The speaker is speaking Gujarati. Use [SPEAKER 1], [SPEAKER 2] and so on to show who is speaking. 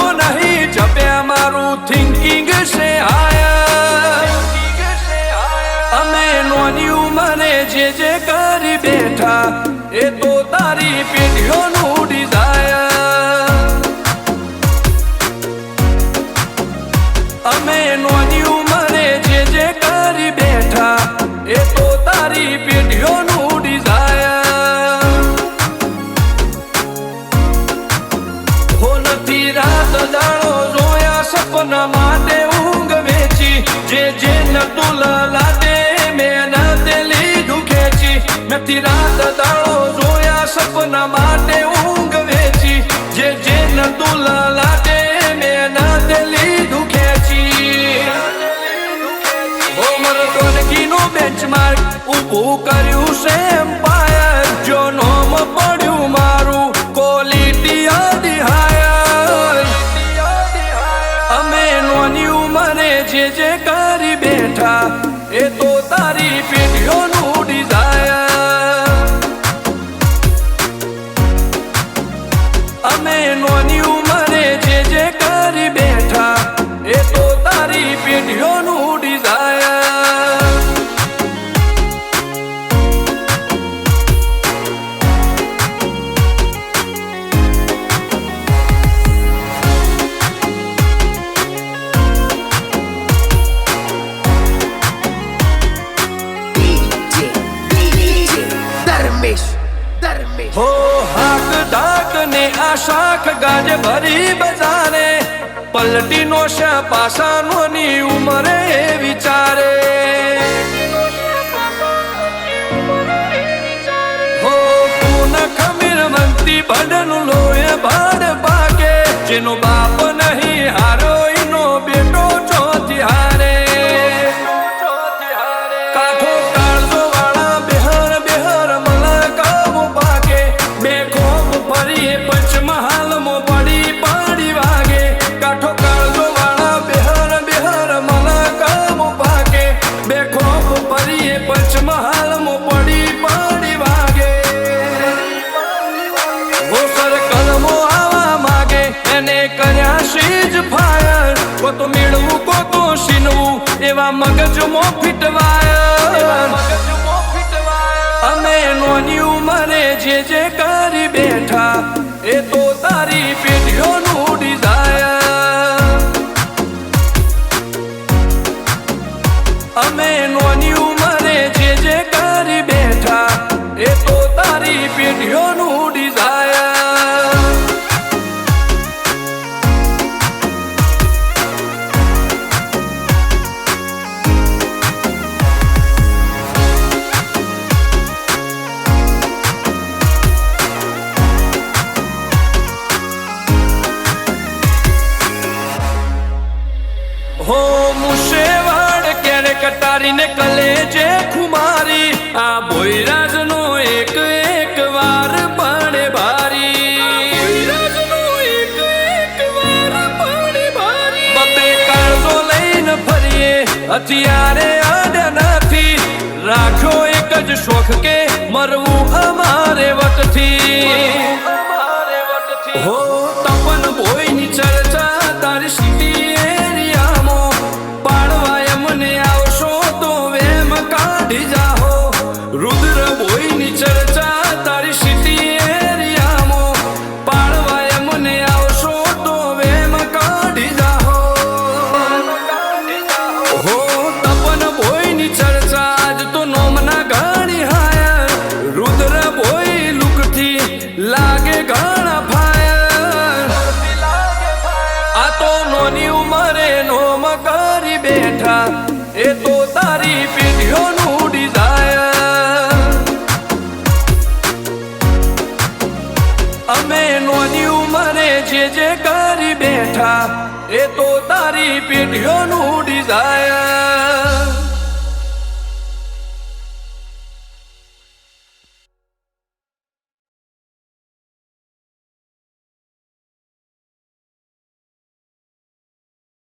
[SPEAKER 1] નામ નહીં જપ્યા મારું થિંકિંગ છે અમે નોની ઉંમરે જે જે કરી બેઠા, એ તો સપના માટે ઊંઘ વેચી, જે જે ન દુલા લાટે મેં ના તે લીધું ખેંચી હોમર ટોનકીનું બેન્ચમાર્ક ઊભું કર્યું છે એમ્પાયર જો નોમ પડ્યું મારું ક્વોલિટી આદી હાયર અમે નોની ઉંમરે જે જે કરી બેઠા, એ તો ડાક આ શાખ ગાજ ભરી બજારે. પલટીનો છે પાસાનો ની ઉમરે વિચારે. હો પૂન ખમીર મંતી બડનું લોહે ભાડ પાકે. જેનો અમે નોની ઉંમરે જે જે કરી બેઠા એ તો તારી પેઢીઓનું ડિઝાયર અમે હો મુશેવાડ ક્યારે કટારીને કલેજે ખુમારી? આ બોયરાજનો એક એક વાર પાણે ભારી. બબે કાળજો લઈને ફરીએ હથિયારે આડ્યા નથી રાખ્યો એક જ શોખ કે મરવું અમારે વટથી. હો તો તારી પેઢીઓનું ડિઝાયર અમે નોની ઉંમરે જે જે કરી બેઠા, એ તો તારી પેઢીઓનું ડિઝાયર